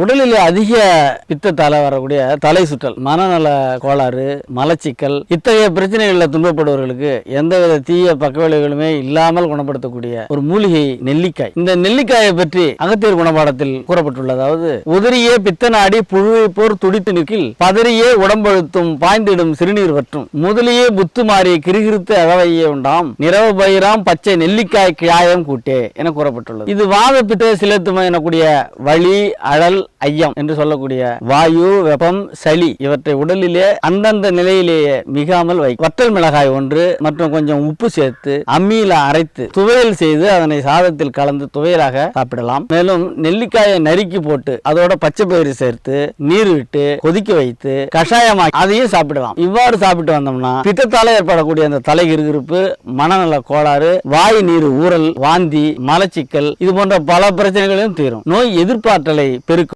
உடலில் அதிக பித்தத்தால வரக்கூடிய தலை சுற்றல் மனநல கோளாறு மலச்சிக்கல் இத்தகைய பிரச்சனைகளில் துன்பப்படுவர்களுக்கு எந்தவித தீய பக்கவிளைவுகளுமே இல்லாமல் குணப்படுத்தக்கூடிய ஒரு மூலிகை நெல்லிக்காய். இந்த நெல்லிக்காயை பற்றி அகத்தியர் குணபாடத்தில் கூறப்பட்டுள்ளது. அதாவது உதிரியே பித்தநாடி புழுவை போர் துடித்து நிற்கில் பதறியே உடம்பழுத்தும் பாய்ந்திடும் சிறுநீர் வற்றும் முதலியே புத்து மாறி கிருகிருத்து அகவையே உண்டாம். நிறவு பயிராம் பச்சை நெல்லிக்காய் கிழாயம் கூட்டே என கூறப்பட்டுள்ளது. இது வாத பித்த சிலத்துமை எனக்கூடிய வலி அழல் ஐயம் என்று சொல்லக்கூடிய வாயு வெப்பம் சளி இவற்றை உடலிலே அந்தந்த நிலையிலேயே மிகாமல் வை. வற்றல் மிளகாய் ஒன்று மற்றும் கொஞ்சம் உப்பு சேர்த்து அம்மியில அரைத்து துவையல் செய்து அதனை சாதத்தில் கலந்து துவையலாக சாப்பிடலாம். மேலும் நெல்லிக்காயை நறுக்கி போட்டு அதோட பச்சை பயிறு சேர்த்து நீர் விட்டு கொதிக்க வைத்து கஷாயமாக்கி அதையும் சாப்பிடலாம். இவ்வாறு சாப்பிட்டு வந்தோம்னா பித்தத்தால ஏற்படக்கூடிய அந்த தலை கிருகிருப்பு மனநல கோளாறு வாய் நீர் ஊறல் வாந்தி மலச்சிக்கல் இது போன்ற பல பிரச்சனைகளையும் தீரும். நோய் எதிர்ப்பாற்றலை பெரு